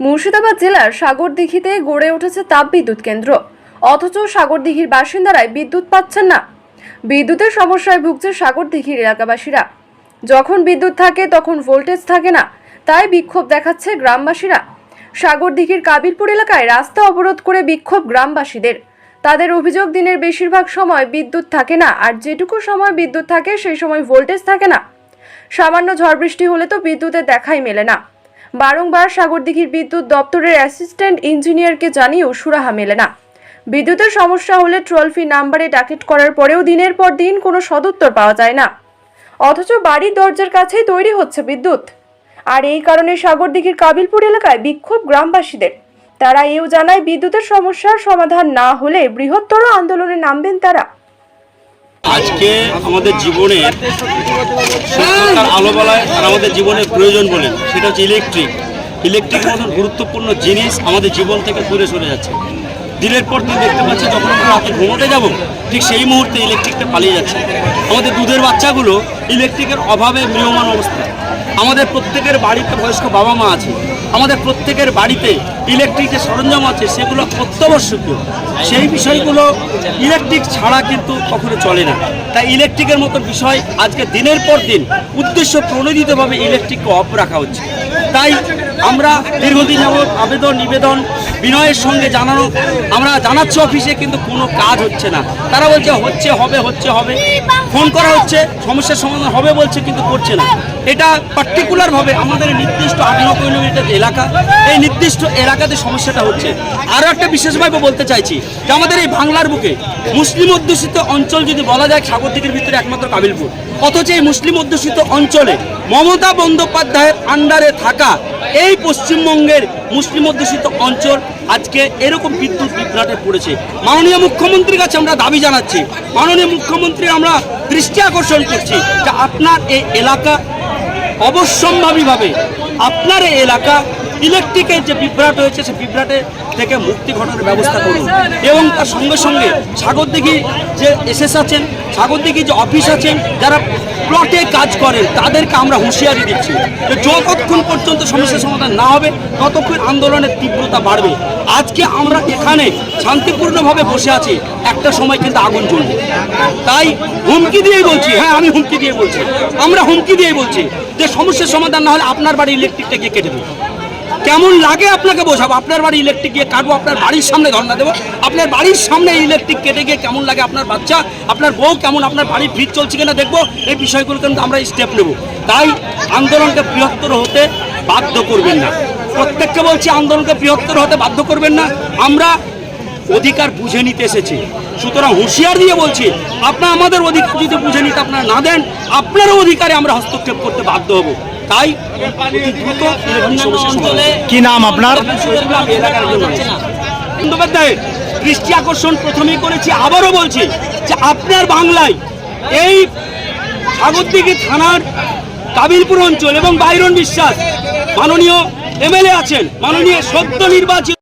মুর্শিদাবাদ জেলার সাগরদিঘিতে গড়ে উঠেছে তাপবিদ্যুৎ কেন্দ্র। অথচ সাগরদিঘির বাসিন্দারাই বিদ্যুৎ পাচ্ছেন না। বিদ্যুতের সমস্যায় ভুগছে সাগরদিঘির এলাকাবাসীরা। যখন বিদ্যুৎ থাকে, তখন ভোল্টেজ থাকে না। তাই বিক্ষোভ দেখাচ্ছে গ্রামবাসীরা। সাগরদিঘির কাবিলপুর এলাকায় রাস্তা অবরোধ করে বিক্ষোভ গ্রামবাসীদের। তাদের অভিযোগ, দিনের বেশিরভাগ সময় বিদ্যুৎ থাকে না, আর যেটুকু সময় বিদ্যুৎ থাকে, সেই সময় ভোল্টেজ থাকে না। সামান্য ঝড় বৃষ্টি হলে তো বিদ্যুতের দেখাই মেলে না। বারংবার সাগরদিঘির বিদ্যুৎ দপ্তরের অ্যাসিস্ট্যান্ট ইঞ্জিনিয়ারকে জানিয়েও সুরাহা মেলে না। বিদ্যুতের সমস্যা হলে ট্রল ফি নাম্বারে ডাকেট করার পরেও দিনের পর দিন কোনো সদুত্তর পাওয়া যায় না। অথচ বাড়ির দরজার কাছেই তৈরি হচ্ছে বিদ্যুৎ। আর এই কারণে সাগরদিঘির কাবিলপুর এলাকায় বিক্ষোভ গ্রামবাসীদের। তারা এও জানায়, বিদ্যুতের সমস্যার সমাধান না হলে বৃহত্তর আন্দোলনে নামবেন তারা। আজকে আমাদের সত্যতার আলো বলায় আর আমাদের জীবনের প্রয়োজন বলেন সেটা হচ্ছে ইলেকট্রিক ইলেকট্রিক মতন গুরুত্বপূর্ণ জিনিস আমাদের জীবন থেকে দূরে সরে যাচ্ছে। দিনের পর দিন দেখতে পাচ্ছি যখন আমরা রাতে ঘুমোতে যাব, ঠিক সেই মুহূর্তে ইলেকট্রিকটা পালিয়ে যাচ্ছে। আমাদের দুধের বাচ্চাগুলো ইলেকট্রিকের অভাবে মৃয়মান অবস্থা আমাদের প্রত্যেকের বাড়িতে বয়স্ক বাবা মা আছে। আমাদের প্রত্যেকের বাড়িতে ইলেকট্রিক যে সরঞ্জাম আছে, সেগুলো অত্যাবশ্যকীয়। সেই বিষয়গুলো ইলেকট্রিক ছাড়া কিন্তু কখনো চলে না। তাই ইলেকট্রিকের মতো বিষয় আজকে দিনের পর দিন উদ্দেশ্য প্রণোদিতভাবে ইলেকট্রিককে অফ রাখা হচ্ছে। তাই আমরা দীর্ঘদিন যাবৎ আবেদন, নিবেদন বিনয়ের সঙ্গে জানানো, আমরা জানাচ্ছি অফিসে, কিন্তু কোনো কাজ হচ্ছে না। তারা বলছে, হচ্ছে, হবে হচ্ছে, হবে। ফোন করা হচ্ছে, সমস্যার সমাধান হবে বলছে, কিন্তু করছে না। এটা পার্টিকুলারভাবে আমাদের নির্দিষ্ট আঠারো কিলোমিটার এলাকা, এই নির্দিষ্ট এলাকাতে সমস্যাটা হচ্ছে। আরও একটা বিশেষভাবে বলতে চাইছি, যে আমাদের এই বাংলার বুকে মুসলিম অধ্যুষিত অঞ্চল যদি বলা যায় সাগরদিঘির ভিতরে একমাত্র কাবিলপুর। অথচ এই মুসলিম অধ্যুষিত অঞ্চলে মমতা বন্দ্যোপাধ্যায়ের আন্ডারে থাকা এই পশ্চিমবঙ্গের মুসলিম অধ্যুষিত অঞ্চল আজকে এরকম বিদ্যুৎ বিভ্রাটে পড়েছে। মাননীয় মুখ্যমন্ত্রীর কাছে আমরা দাবি জানাচ্ছি, মাননীয় মুখ্যমন্ত্রী আমরা দৃষ্টি আকর্ষণ করছি যে আপনার এই এলাকা অবশ্যম্ভাবীভাবে, আপনার এই এলাকা ইলেকট্রিকের যে বিভ্রাট হয়েছে, সে বিভ্রাটে থেকে মুক্তি ঘটানোর ব্যবস্থা করুন। এবং তার সঙ্গে সঙ্গে সাগরদিঘি যে এসএস আছেন সাগরদিঘি যে অফিস আছেন, যারা প্লটে কাজ করেন, তাদেরকে আমরা হুঁশিয়ারি দিচ্ছি। যে যতক্ষণ পর্যন্ত সমস্যার সমাধান না হবে, ততক্ষণ আন্দোলনের তীব্রতা বাড়বে। আজকে আমরা এখানে শান্তিপূর্ণভাবে বসে আছি, একটা সময় কিন্তু আগুন জ্বলবে। তাই হুমকি দিয়ে বলছি হ্যাঁ আমি হুমকি দিয়ে বলছি। আমরা হুমকি দিয়ে বলছি যে সমস্যার সমাধান না হলে আপনার বাড়ি ইলেকট্রিকটা গিয়ে কেটে দেবো। কেমন লাগে আপনাকে বোঝাবো? আপনার বাড়ি ইলেকট্রিক গিয়ে কাটবো, আপনার বাড়ির সামনে ধর্ণা দেবো। আপনার বাড়ির সামনে ইলেকট্রিক কেটে গিয়ে কেমন লাগে আপনার বাচ্চা? আপনার বউ কেমন? আপনার বাড়ির ফ্রিজ চলছে কিনা দেখব? এই বিষয়গুলো কিন্তু আমরা স্টেপ নেব। তাই আন্দোলনকে বৃহত্তর হতে বাধ্য করবেন না। প্রত্যেককে বলছি, আন্দোলনকে বৃহত্তর হতে বাধ্য করবেন না। আমরা অধিকার বুঝে নিতে এসেছি। সুতরাং হুঁশিয়ার দিয়ে বলছি, আপনার আমাদের অধিকার যদি বুঝে নিতে আপনারা না দেন, আপনারও অধিকারে আমরা হস্তক্ষেপ করতে বাধ্য হব। তাই। কি নাম আপনার বন্দ্যোপাধ্যায়ের দৃষ্টি আকর্ষণ প্রথমেই করেছি আবারও বলছি যে আপনার বাংলায় এই সাগরদিঘি থানার কাবিলপুর অঞ্চল এবং বাইরন বিশ্বাস মাননীয় এমএলএ আছেন মাননীয় সদ্য নির্বাচিত